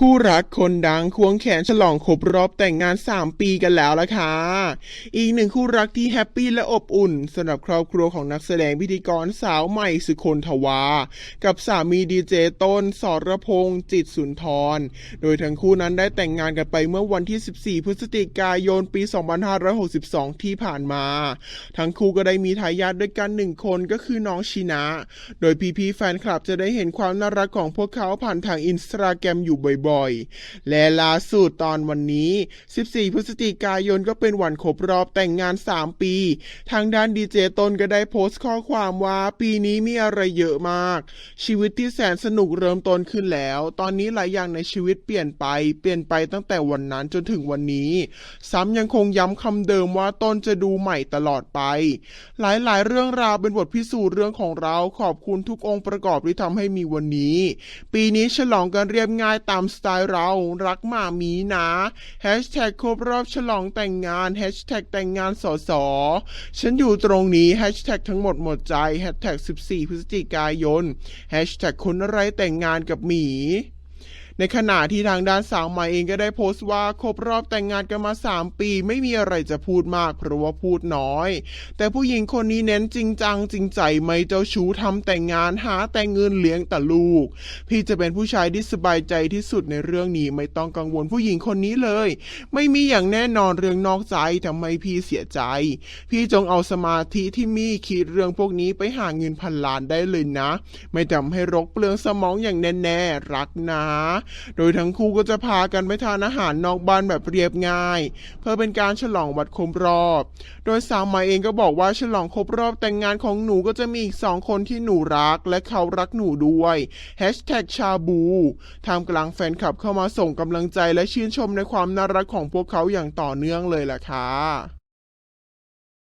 คู่รักคนดังควงแขนฉลองครบรอบแต่งงาน 3 ปีกันแล้วละค่ะ อีกหนึ่งคู่รักที่แฮปปี้และอบอุ่นสำหรับครอบครัวของนักแสดงพิธีกรสาวใหม่สุคนทวา กับสามีดีเจต้น สรพงษ์จิตสุนทร โดยทั้งคู่นั้นได้แต่งงานกันไปเมื่อวันที่ 14 พฤศจิกายนปี 2562 ที่ผ่านมา ทั้งคู่ก็ได้มีทายาทด้วยกันหนึ่งคนก็คือน้องชินะ โดยพี่ๆแฟนคลับจะได้เห็นความน่ารักของพวกเขาผ่านทางอินสตาแกรมอยู่บ่อยๆ และล่าสุดตอนวันนี้ 14 พฤศจิกายนก็เป็นวันครบรอบแต่งงาน 3 ปี ทางด้านดีเจตนก็ได้โพสต์ข้อความว่าปีนี้มีอะไรเยอะมาก ชีวิตที่แสนสนุกเริ่มต้นขึ้นแล้ว ตอนนี้หลายอย่างในชีวิตเปลี่ยนไปเปลี่ยนไปตั้งแต่วันนั้นจนถึงวันนี้ ซ้ำยังคงย้ำคำเดิมว่าตนจะดูใหม่ตลอดไป หลายๆ เรื่องราวเป็นบทพิสูจน์เรื่องของเราขอบคุณทุกองค์ประกอบที่ทำให้มีวันนี้ ปีนี้ฉลองกันเรียบง่ายตามสไตล์เรารักหมามีนะแฮชแท็กครบรอบฉลองแต่งงานแฮชแท็กแต่งงานสอสอฉันอยู่ตรงนี้แฮชแท็กทั้งหมดหมดใจแฮชแท็ก14 พฤศจิกายนแฮชแท็กคนอะไรแต่งงานกับหมี ในขณะที่ทางด้านสาวใหม่เองก็ได้โพสต์ว่าครบรอบแต่งงานกันมา 3 ปี ไม่มีอะไรจะพูดมากเพราะว่าพูดน้อย แต่ผู้หญิงคนนี้เน้นจริงจังจริงใจไม่เจ้าชู้ทำแต่งงานหาแต่งเงินเลี้ยงแต่ลูก พี่จะเป็นผู้ชายที่สบายใจที่สุดในเรื่องนี้ไม่ต้องกังวลผู้หญิงคนนี้เลย ไม่มีอย่างแน่นอนเรื่องนอกใจทำไมพี่เสียใจ พี่จงเอาสมาธิที่มีคิดเรื่องพวกนี้ไปหาเงินพันล้านได้เลยนะ ไม่ทำให้รกเปลืองสมองอย่างแน่ๆรักนะโดยทั้งคู่ก็จะพากันไปทานอาหารนอกบ้านแบบเรียบง่าย เพื่อเป็นการฉลองวัดครบรอบ โดยสาวใหม่เองก็บอกว่าฉลองครบรอบแต่งงานของหนูก็จะมีอีกสองคนที่หนูรักและเขารักหนูด้วยแฮชแท็กชาบูทำกลางแฟนคลับเข้ามาส่งกำลังใจและชื่นชมในความน่ารักของพวกเขาอย่างต่อเนื่องเลยล่ะค่ะ